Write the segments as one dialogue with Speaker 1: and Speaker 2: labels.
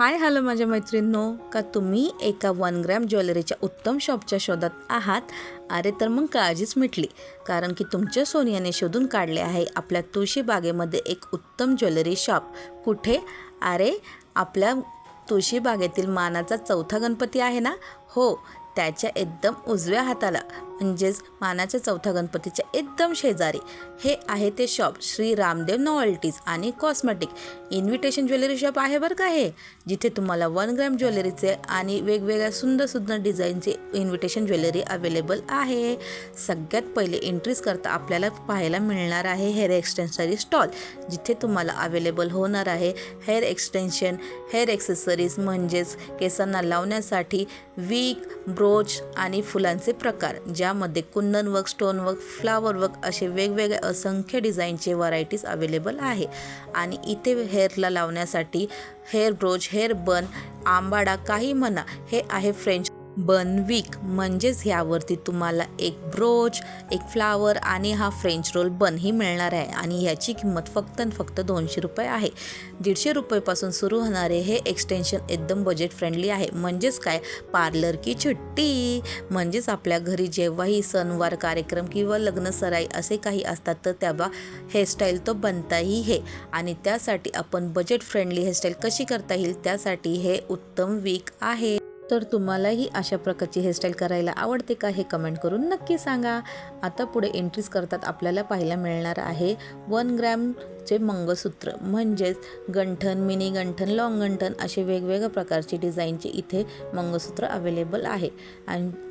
Speaker 1: Hi hello माझ्या मैत्रिणींनो. का तुम्ही एका वन ग्रॅम ज्वेलरीच्या उत्तम शॉपच्या शोधात आहात? अरे तर मग काळजीच मिटली. कारण की तुमच्या सोनियाने शोधून काढले आहे आपल्या तुळशी बागेमध्ये एक उत्तम ज्वेलरी शॉप. कुठे? अरे आपल्या तुळशी बागेतील मानाचा चौथा गणपती आहे ना? हो त्याच्या एकदम उजव्या हाताला. म्हणजेच मानाच्या चौथ्या गणपतीच्या एकदम शेजारी. हे आहे ते शॉप श्री रामदेव नॉवल्टीज आणि कॉस्मेटिक इन्व्हिटेशन ज्वेलरी शॉप आहे बरं का हे? जिथे तुम्हाला वन ग्रॅम ज्वेलरीचे आणि वेगवेगळ्या सुंदर सुंदर डिझाईनचे इन्व्हिटेशन ज्वेलरी अवेलेबल आहे. सगळ्यात पहिले एंट्रीज करता आपल्याला पाहायला मिळणार आहे हेअर एक्सटेन्सरी स्टॉल जिथे तुम्हाला अवेलेबल होणार आहे हेअर एक्सटेन्शन हेअर एक्सेसरीज म्हणजेच केसांना लावण्यासाठी वीक ब्रोच आणि फुलांचे प्रकार. ज्या यामध्ये kundan work stone work flower work असे वेगवेगळे असंख्य डिझाईनचे व्हरायटीज अवेलेबल आहे. आणि इथे हेअरला लावण्यासाठी हेअर ब्रोच हेअर बन आंबाडा काही म्हणा हे आहे फ्रेंच बन वीक म्हणजेच ह्यावरती तुम्हाला एक ब्रोच एक फ्लावर आणि हा फ्रेंच रोल बन ही मिळणार आहे. आणि ह्याची किंमत फक्त आणि फक्त दोनशे रुपये आहे. दीडशे रुपयेपासून सुरू होणारे हे एक्सटेन्शन एकदम बजेट फ्रेंडली आहे. म्हणजेच काय? पार्लर की छुट्टी. म्हणजेच आपल्या घरी जेव्हाही सणवार कार्यक्रम किंवा लग्न सराई असे काही असतात तर तेव्हा हेअरस्टाईल तो बनताही हे. आणि त्यासाठी आपण बजेट फ्रेंडली हेअरस्टाईल कशी करता येईल? त्यासाठी हे उत्तम वीक आहे. तर तुम्हालाही अशा प्रकारची हेअरस्टाईल करायला आवडते का हे कमेंट करून नक्की सांगा. आता पुढे एंट्रीज करतात आपल्याला पाहायला मिळणार आहे वन ग्रॅमचे मंगळसूत्र. म्हणजेच गंठन मिनी गंठन लॉंग गंठन असे वेगवेगळ्या प्रकारचे डिझाईनचे इथे मंगळसूत्र अवेलेबल आहे.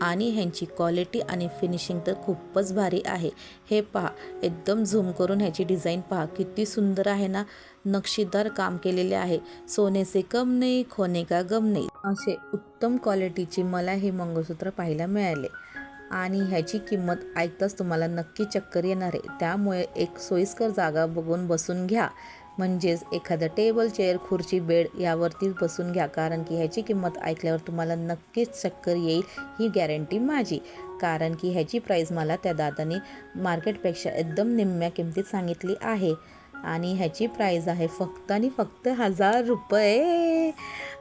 Speaker 1: आणि ह्यांची क्वालिटी आणि फिनिशिंग तर खूपच भारी आहे. हे पहा एकदम झूम करून ह्याची डिझाईन पहा. किती सुंदर आहे ना नक्षीदार काम केलेले आहे. सोने से कम नाही खोने का गम नाही. असे उत्तम क्वालिटीचे मला हे मंगळसूत्र पाहायला मिळाले. आणि ह्याची किंमत ऐकताच तुम्हाला नक्की चक्कर येणार आहे. त्यामुळे एक सोयीस्कर जागा बघून बसून घ्या. म्हणजेच एखादं टेबल चेअर खुर्ची बेड यावरती बसून घ्या. कारण की ह्याची किंमत ऐकल्यावर तुम्हाला नक्कीच चक्कर येईल ही गॅरंटी माझी. कारण की ह्याची प्राईस मला त्या दादाने मार्केटपेक्षा एकदम निम्म्या किमतीत सांगितली आहे. आणि ह्याची प्राईज आहे फक्त आणि फक्त हजार रुपये.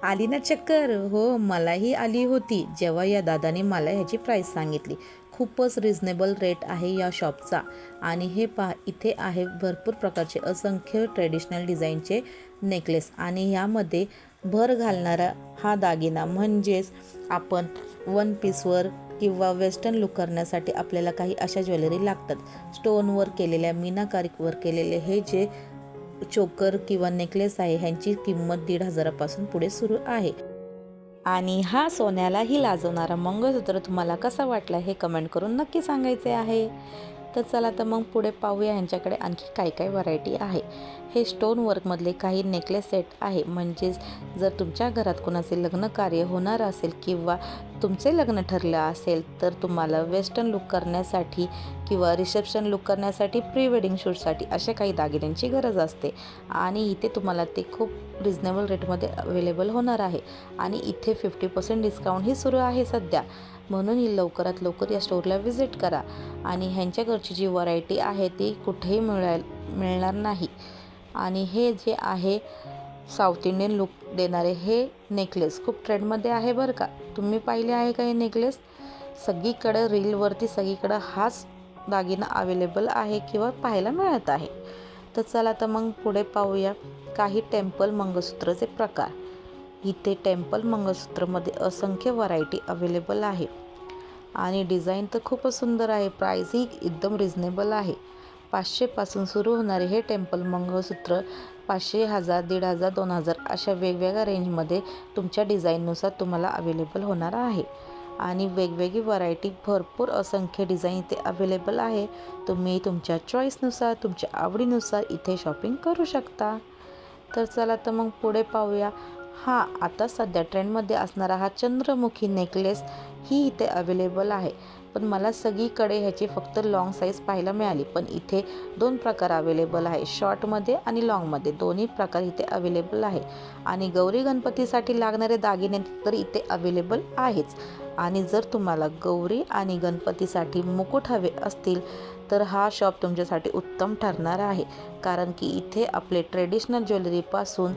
Speaker 1: आली ना चक्कर. हो मलाही आली होती. जेव्हा या दादाने मला ह्याची प्राईस सांगितली. खूपच रिझनेबल रेट आहे या शॉपचा आणि हे पहा इथे आहे भरपूर प्रकारचे असंख्य ट्रेडिशनल डिझाईनचे नेकलेस आणि यामध्ये भर घालणारा हा दागिना म्हणजेच आपण वन पीसवर किंवा वेस्टर्न लुक करण्यासाठी आपल्याला काही अशा ज्वेलरी लागतात. स्टोनवर केलेल्या मीनाकारिकवर केलेले हे जे चोकर किंवा नेकलेस आहे ह्यांची किंमत दीड हजारापासून पुढे सुरू आहे. आणि हा सोन्यालाही लाजवणारा मंगळसूत्र तुम्हाला कसा वाटला हे कमेंट करून नक्की सांगायचे आहे. तर चला तर मग पुढे पाहूया ह्यांच्याकडे आणखी काय काय व्हरायटी आहे. हे स्टोन वर्कमधले काही नेकलेस सेट आहे. म्हणजेच जर तुमच्या घरात कोणाचे लग्न कार्य होणार असेल किंवा तुमचे लग्न ठरलं असेल तर तुम्हाला वेस्टर्न लुक करण्यासाठी किंवा रिसेप्शन लुक करण्यासाठी प्री वेडिंग शूटसाठी अशा काही दागिन्यांची गरज असते. आणि इथे तुम्हाला ते खूप रिजनेबल रेटमध्ये अवेलेबल होणार आहे. आणि इथे फिफ्टी पर्सेंट डिस्काउंटही सुरू आहे सध्या. म्हणून ही लवकरात लवकर या स्टोरला व्हिजिट करा. आणि ह्यांच्याकडची जी व्हरायटी आहे ती कुठेही मिळाल मिळणार नाही. आणि हे जे आहे साऊथ इंडियन लुक देणारे हे नेकलेस खूप ट्रेंडमध्ये आहे बरं का. तुम्ही पाहिले आहे का हे नेकलेस? सगळीकडं रीलवरती सगळीकडं हाच दागिना अवेलेबल आहे किंवा पाहायला मिळत आहे. तर चला तर मग पुढे पाहूया काही टेम्पल मंगळसूत्राचे प्रकार. इथे टेम्पल मंगळसूत्रमध्ये असंख्य व्हरायटी अवेलेबल आहे. आणि डिझाईन तर खूपच सुंदर आहे. प्राईजही एकदम रिझनेबल आहे. पाचशेपासून सुरू होणारे हे टेम्पल मंगळसूत्र पाचशे हजार दीड हजार दोन हजार अशा वेगवेगळ्या रेंजमध्ये तुमच्या डिझाईननुसार तुम्हाला अवेलेबल होणार आहे. आणि वेगवेगळी व्हरायटी भरपूर असंख्य डिझाईन इथे अवेलेबल आहे. तुम्ही तुमच्या चॉईसनुसार तुमच्या आवडीनुसार इथे शॉपिंग करू शकता. तर चला तर मग पुढे पाहूया. हा आता सध्या ट्रेंडमध्ये असणारा हा चंद्रमुखी नेकलेस ही इथे अवेलेबल आहे. पण मला सगळीकडे ह्याची फक्त लॉंग साईज पाहायला मिळाली. पण इथे दोन प्रकार अवेलेबल आहे. शॉर्टमध्ये आणि लॉंगमध्ये दोन्ही प्रकार इथे अवेलेबल आहे. आणि गौरी गणपतीसाठी लागणारे दागिने तर इथे अवेलेबल आहेच. आणि जर तुम्हाला गौरी आणि गणपतीसाठी मुकुट हवे असतील तर हा शॉप तुमच्यासाठी उत्तम ठरणार आहे. कारण की इथे आपले ट्रेडिशनल ज्वेलरीपासून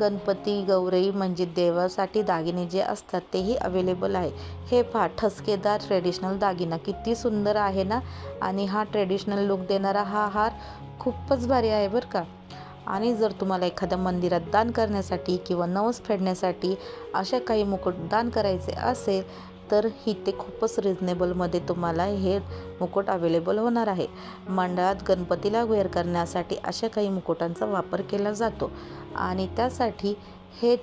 Speaker 1: गणपती गौरई म्हणजे देवासाठी दागिने जे असतात तेही अवेलेबल आहे. हे पहा ठसकेदार ट्रेडिशनल दागिना किती सुंदर आहे ना? आणि हा ट्रेडिशनल लुक देणारा हा हार खूपच भारी आहे बरं का? आणि जर तुम्हाला एखाद्या मंदिरात दान करण्यासाठी किंवा नवस फेडण्यासाठी अशा काही मुकुट दान करायचे असेल तर इथे खूपच रिजनेबलमध्ये तुम्हाला हे मुकुट अवेलेबल होणार आहे. मंडळात गणपतीला वेअर करण्यासाठी अशा काही मुकुटांचा वापर केला जातो. आणि त्यासाठी हे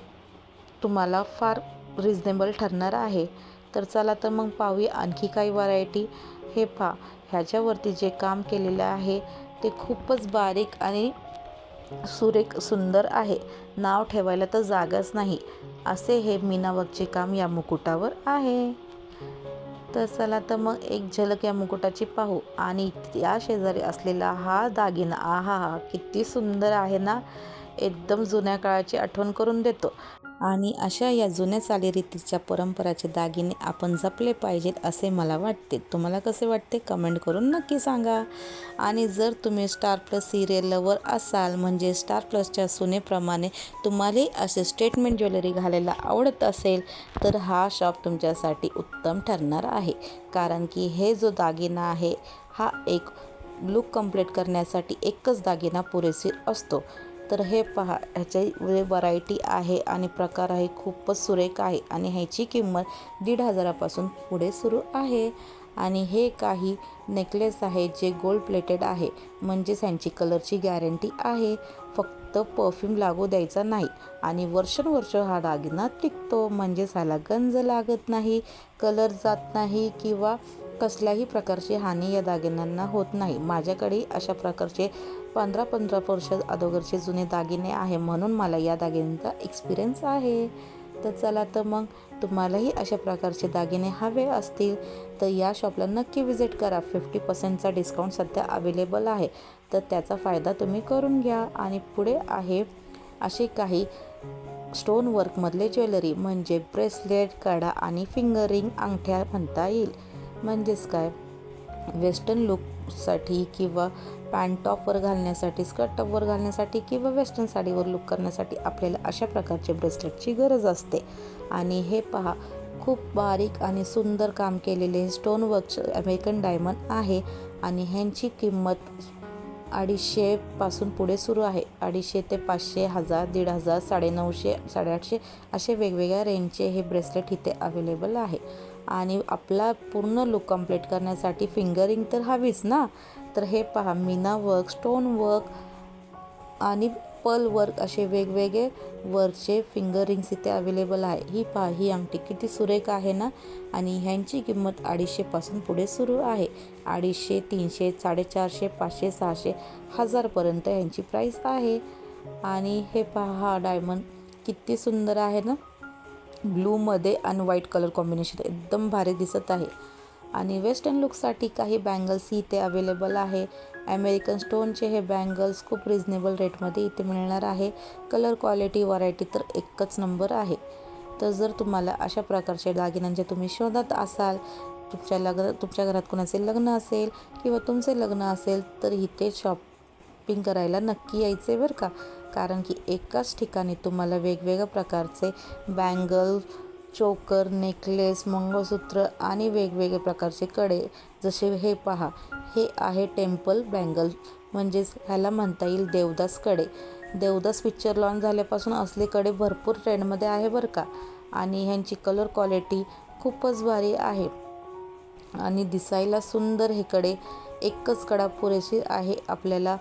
Speaker 1: तुम्हाला फार रिजनेबल ठरणार आहे. तर चला तर मग पाहूया आणखी काही व्हरायटी हे पहा ह्याच्यावरती जे काम केलेलं आहे ते खूपच बारीक आणि सुरेख सुंदर आहे. नाव ठेवायला तर जागाच नाही. असे हे मीनावकचे काम या मुकुटावर आहे. तर चला तर मग एक झलक या मुकुटाची पाहू. आणि या शेजारी असलेला हा दागिना आहा हा किती सुंदर आहे ना. एकदम जुन्या काळाची आठवण करून देतो. आणि अशा या जुन्या चालीरीतीच्या परंपराचे दागिने आपण जपले पाहिजेत असे मला वाटते. तुम्हाला कसे वाटते? कमेंट करून नक्की सांगा. आणि जर तुम्ही स्टार प्लस सिरियल लवर असाल म्हणजे स्टार प्लसच्या सुनेप्रमाणे तुम्हालाही असे स्टेटमेंट ज्वेलरी घालायला आवडत असेल तर हा शॉप तुमच्यासाठी उत्तम ठरणार आहे. कारण की हे जो दागिना आहे हा एक लुक कंप्लीट करण्यासाठी एकच दागिना पुरेसे असतो. तर हे पहा ह्याची व्हरायटी आहे आणि प्रकार आहे खूपच सुरेख आहे आणि ह्याची किंमत दीड हजारापासून पुढे सुरू आहे. आणि हे काही नेकलेस आहे जे गोल्ड प्लेटेड आहे म्हणजेच ह्यांची कलरची गॅरंटी आहे. फक्त परफ्यूम लागू द्यायचा नाही आणि वर्षानुवर्ष हा दागिना टिकतो म्हणजेच ह्याला गंज लागत नाही कलर जात नाही किंवा कसल्याही प्रकारची हानी या दागिन्यांना होत नाही. माझ्याकडे अशा प्रकारचे पंधरा पंधरा वर्ष अगोदरचे जुने दागिने आहे म्हणून मला या दागिन्यांचा एक्सपिरियन्स आहे. तर चला तर मग तुम्हालाही अशा प्रकारचे दागिने हवे असतील तर या शॉपला नक्की विजिट करा. फिफ्टी पर्सेंटचा डिस्काउंट सध्या अवेलेबल आहे. तर त्याचा फायदा तुम्ही करून घ्या. आणि पुढे आहे असे काही स्टोन वर्कमधले ज्वेलरी म्हणजे ब्रेसलेट कडा आणि फिंगरिंग अंगठ्या म्हणता येईल. म्हणजेच काय? वेस्टर्न लुकसाठी किंवा पॅन्ट टॉपवर घालण्यासाठी स्कर्ट टॉपवर घालण्यासाठी किंवा वेस्टर्न साडीवर लुक करण्यासाठी आपल्याला अशा प्रकारचे ब्रेसलेटची गरज असते. आणि हे पहा खूप बारीक आणि सुंदर काम केलेले स्टोन वर्कचे अमेरिकन डायमंड आहे आणि ह्यांची किंमत अडीचशेपासून पुढे सुरू आहे. अडीचशे ते पाचशे हजार दीड हजार साडेनऊशे साडेआठशे असे वेगवेगळ्या रेंजचे हे ब्रेसलेट इथे अवेलेबल आहे. आणि आपला पूर्ण लुक कंप्लीट करण्यासाठी फिंगरिंग तर हवीच ना? तर हे पहा मीना वर्क स्टोन वर्क आणि पल वर्क असे वेगवेगळे वर्कचे फिंगरिंग्स इथे अवेलेबल आहे. ही पहा ही अंगठी किती सुरेख आहे ना? आणि ह्यांची किंमत अडीचशेपासून पुढे सुरू आहे. अडीचशे तीनशे साडेचारशे पाचशे सहाशे हजारपर्यंत ह्यांची प्राईस आहे. आणि हे पहा हा डायमंड किती सुंदर आहे ना? ब्लूमध्ये आणि व्हाईट कलर कॉम्बिनेशन एकदम भारी दिसत आहे. आणि वेस्टर्न लुकसाठी काही बँगल्स इथे अवेलेबल आहे. अमेरिकन स्टोनचे हे बँगल्स खूप रिजनेबल रेटमध्ये इथे मिळणार आहे. कलर क्वालिटी व्हरायटी तर एकच नंबर आहे. तर जर तुम्हाला अशा प्रकारचे दागिन्यांचे तुम्ही शोधत असाल तुमच्या लग्न तुमच्या घरात कोणाचे लग्न असेल किंवा तुमचे लग्न असेल तर इथे शॉपिंग करायला नक्की यायचे बरं का. कारण की एकाच ठिकाणी तुम्हाला वेगवेगळ्या प्रकारचे बँगल चोकर नेकलेस मंगळसूत्र आणि वेगवेगळे प्रकारचे कडे जसे हे पहा हे आहे टेम्पल बँगल. म्हणजेच ह्याला म्हणता येईल देवदासकडे. देवदास पिक्चर लॉन्च झाल्यापासून असले कडे भरपूर ट्रेंडमध्ये आहे बरं का. आणि ह्यांची कलर क्वालिटी खूपच भारी आहे. आणि दिसायला सुंदर हे कडे. एकच कडा पुरेशी आहे आपल्याला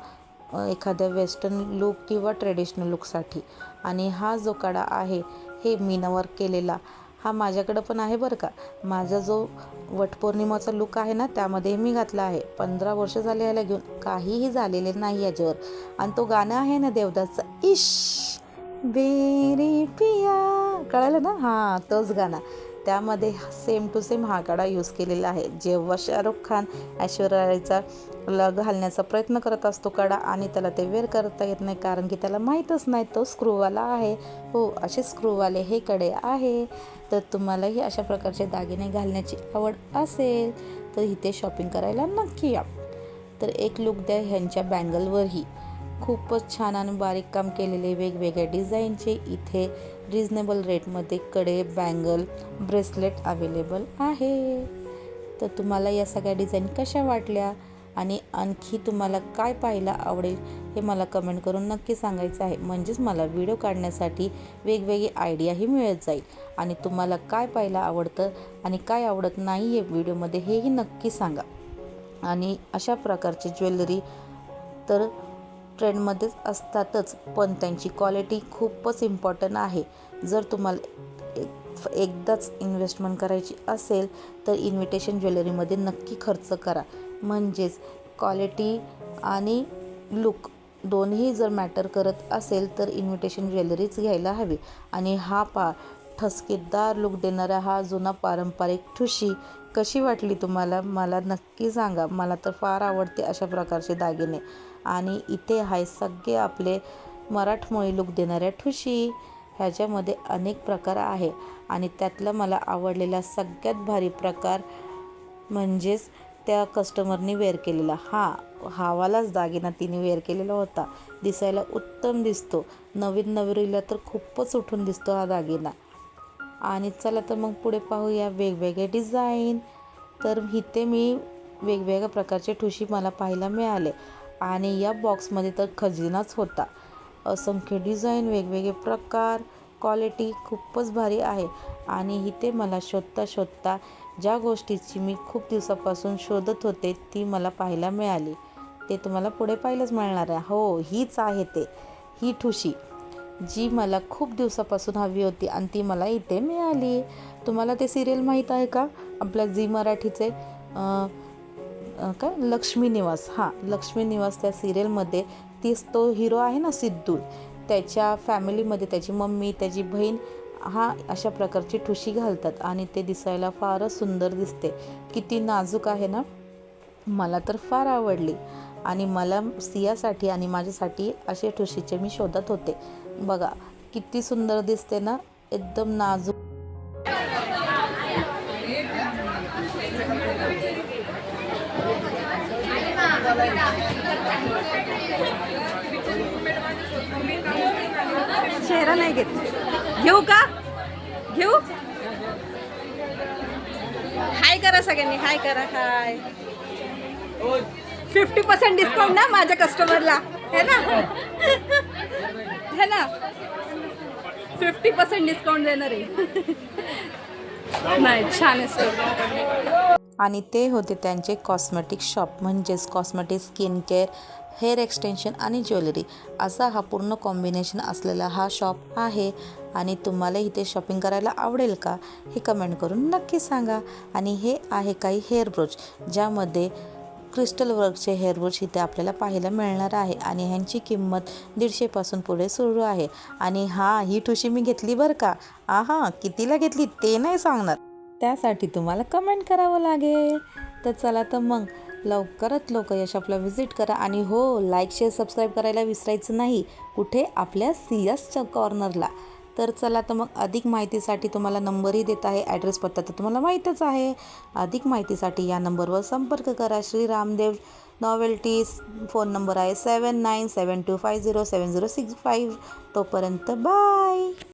Speaker 1: एखाद्या वेस्टर्न लुक किंवा ट्रेडिशनल लुकसाठी. आणि हा जो कडा आहे हे मीनावर केलेला हा माझ्याकडं पण आहे बरं का. माझा जो वटपौर्णिमाचा लुक आहे ना त्यामध्ये मी घातला आहे. पंधरा वर्ष झाले याला घेऊन काहीही झालेले नाही याच्यावर. आणि तो गाणं आहे ना देवदासचा इश बेरी पिया. कळालं ना? हां तोच गाणं. त्यामध्ये सेम टू सेम हा कडा यूज केलेला आहे. जेव्हा शाहरुख खान ऐश्वर्याचा ला घालण्याचा प्रयत्न करत असतो कडा आणि त्याला ते वेअर करता येत नाही कारण की त्याला माहीतच नाही तो स्क्रूवाला आहे. हो असे स्क्रूवाले हे कडे आहे. तर तुम्हालाही अशा प्रकारचे दागिने घालण्याची आवड असेल तर इथे शॉपिंग करायला नक्की या. तर एक लुक द्या ह्यांच्या बँगलवरही. खूपच छान आणि बारीक काम केलेले वेगवेगळ्या डिझाईनचे इथे रिजनेबल रेटमध्ये कडे बँगल ब्रेसलेट अवेलेबल आहे. तर तुम्हाला या सगळ्या डिझाईन कशा वाटल्या? आणि आणखी तुम्हाला काय पाहायला आवडेल हे मला कमेंट करून नक्की सांगायचं आहे. म्हणजेच मला व्हिडिओ काढण्यासाठी वेगवेगळी आयडियाही मिळत जाईल. आणि तुम्हाला काय पाहायला आवडतं आणि काय आवडत नाही आहे व्हिडिओमध्ये हेही नक्की सांगा. आणि अशा प्रकारची ज्वेलरी तर ट्रेंडमध्येच असतातच पण त्यांची क्वालिटी खूपच इम्पॉर्टंट आहे. जर तुम्हाला एक एकदाच इन्व्हेस्टमेंट करायची असेल तर इन्व्हिटेशन ज्वेलरीमध्ये नक्की खर्च करा. म्हणजेच क्वालिटी आणि लुक दोन्ही जर मॅटर करत असेल तर इन्व्हिटेशन ज्वेलरीच घ्यायला हवी. आणि हा पा ठसकेदार लुक देणारा हा जुना पारंपरिक ठुशी कशी वाटली तुम्हाला? मला नक्की सांगा. मला तर फार आवडते अशा प्रकारचे दागिने. आणि इथे आहे सगळे आपले मराठमोळी लुक देणाऱ्या ठुशी. ह्याच्यामध्ये अनेक प्रकार आहे. आणि त्यातला मला आवडलेला सगळ्यात भारी प्रकार म्हणजेच त्या कस्टमरनी वेअर केलेला. हा हावालाच दागिना तिने वेअर केलेला होता. दिसायला उत्तम दिसतो. नवीन नवरीला तर खूपच उठून दिसतो हा दागिना. आणि चला तर मग पुढे पाहूया वेगवेगळे डिझाईन तर इथे मी वेगवेगळ्या प्रकारचे ठुशी मला पाहायला मिळाले. आणि या बॉक्समध्ये तर खजिनाच होता. असंख्य डिझाईन वेगवेगळे प्रकार. क्वालिटी खूपच भारी आहे. आणि इथे मला शोधता शोधता ज्या गोष्टीची मी खूप दिवसापासून शोधत होते ती मला पाहायला मिळाली. ते तुम्हाला पुढे पाहिलंच मिळणार आहे. हो हीच आहे ते. ही ठुशी जी मला खूप दिवसापासून हवी होती आणि ती मला इथे मिळाली. तुम्हाला ते सिरियल माहीत आहे का? आपल्या झी मराठीचे काय? लक्ष्मी निवास. हां लक्ष्मी निवास त्या सिरियलमध्ये तीच तो हिरो आहे ना सिद्धू. त्याच्या फॅमिलीमध्ये त्याची मम्मी त्याची बहीण हा अशा प्रकारची ठुशी घालतात आणि ते दिसायला फारच सुंदर दिसते. किती नाजूक आहे ना? मला तर फार आवडली. आणि मला सियासाठी आणि माझ्यासाठी असे ठुशीचे मी शोधत होते. बघा किती सुंदर दिसते ना? एकदम नाजूक.
Speaker 2: चेहरा नाही घेत. घेऊ का? घेऊ? हाय करा सगळ्यांनी हाय करा हाय. फिफ्टी पर्सेंट डिस्काउंट ना माझ्या कस्टमरला है ना? है ना? फिफ्टी पर्सेंट डिस्काउंट देणार. आहे नाही छान आहे sir.
Speaker 1: आणि ते होते त्यांचे कॉस्मेटिक शॉप म्हणजेच cosmetic skin care hair extension आणि ज्वेलरी असा हा पूर्ण कॉम्बिनेशन असलेला हा शॉप आहे. आणि तुम्हाला इथे शॉपिंग करायला आवडेल का हे कमेंट करून नक्की सांगा. आणि हे आहे काही हेअर ब्रोच ज्यामध्ये क्रिस्टल वर्कचे हेअर ब्रोच इथे आपल्याला पाहायला मिळणार आहे. आणि ह्यांची किंमत दीडशेपासून पुढे सुरू आहे. आणि हा ही ठुशी मी घेतली बरं का? आहा कितीला घेतली? ते नाही सांगणार. त्यासाठी तुम्हाला कमेंट करावं लागेल. तर चला तर मग लवकरात लवकर या शॉपला व्हिजिट करा. आणि हो लाईक शेअर सबस्क्राईब करायला विसरायचं नाही. कुठे? आपल्या सियासच्या कॉर्नरला तर चला तर मग अधिक माहितीसाठी तुम्हाला नंबरही देत आहे. ॲड्रेस पत्ता तर तुम्हाला माहीतच आहे. अधिक माहितीसाठी या नंबरवर संपर्क करा. Shri Ramdev novelties phone number आहे seven nine seven two five zero seven zero six five तोपर्यंत बाय